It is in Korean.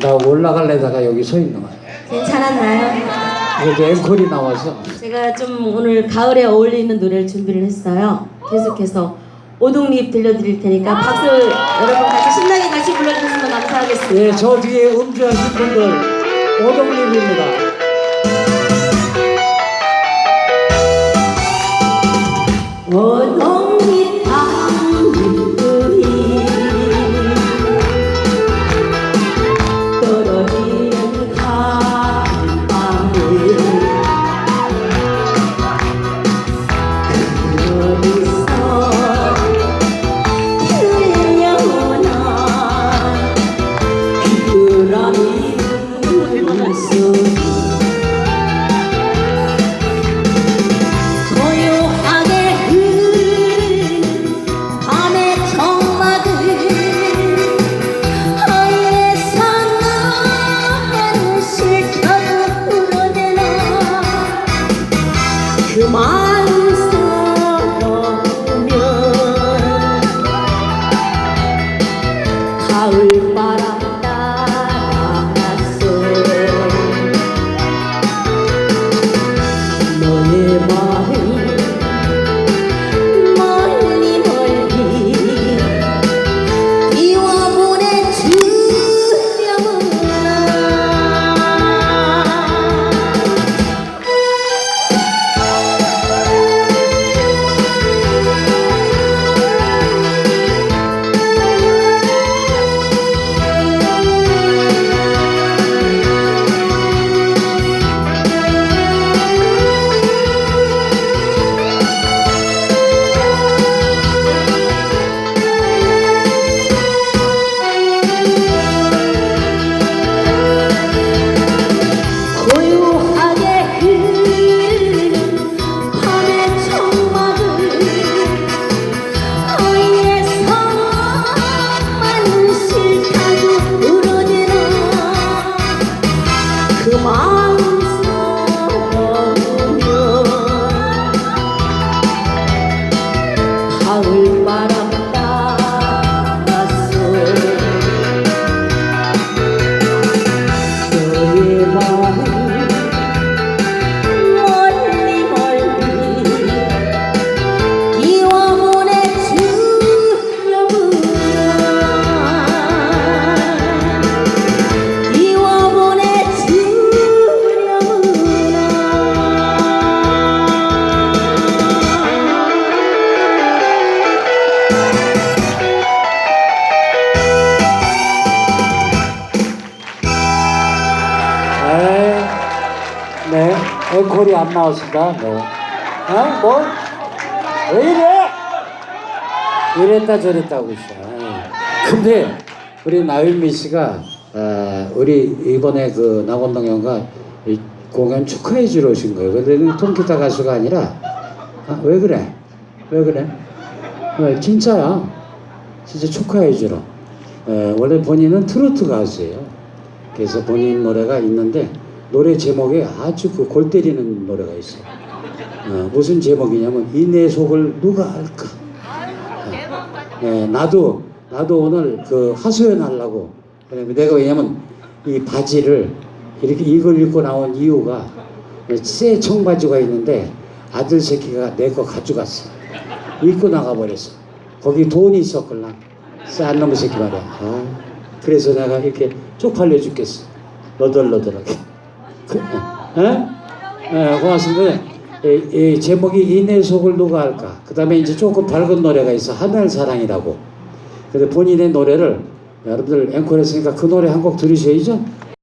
나 올라갈래다가 여기 서 있는 거야. 괜찮았나요? 그래도 앵콜이 나와서 제가 좀 오늘 가을에 어울리는 노래를 준비를 했어요. 계속해서 오동립 들려드릴 테니까 박수 여러분 같이 신나게 같이 불러주시면 감사하겠습니다. 예, 저 뒤에 음주하신 분들 오동립입니다. 오동 네, 앵콜이 안 나왔습니다. 네. 어? 뭐? 왜 이래? 이랬다 저랬다 하고 있어. 예. 근데 우리 나윤미 씨가 어, 우리 이번에 그 낙원동 이 공연 축하해 주러 오신 거예요. 근데 통기타 가수가 아니라 아, 왜 그래? 왜 그래? 어, 진짜야. 진짜 축하해 주러. 어, 원래 본인은 트로트 가수예요. 그래서 본인 노래가 있는데 노래 제목에 아주 그 골 때리는 노래가 있어. 어, 무슨 제목이냐면 이 내 속을 누가 알까? 어, 예, 나도 나도 오늘 그 하소연 하려고. 내가 왜냐면 이 바지를 이렇게 이걸 입고 나온 이유가 새 청바지가 있는데 아들 새끼가 내 거 가져갔어. 입고 나가버렸어. 거기 돈이 있었걸랑. 싼 놈의 새끼 말이야. 아, 그래서 내가 이렇게 쪽팔려 죽겠어. 너덜너덜하게. 그, 에? 에, 고맙습니다. 이, 이 제목이 이내 속을 누가 할까? 그 다음에 이제 조금 밝은 노래가 있어. 하늘 사랑이라고. 근데 본인의 노래를 여러분들 앵콜 했으니까 그 노래 한 곡 들으셔야죠.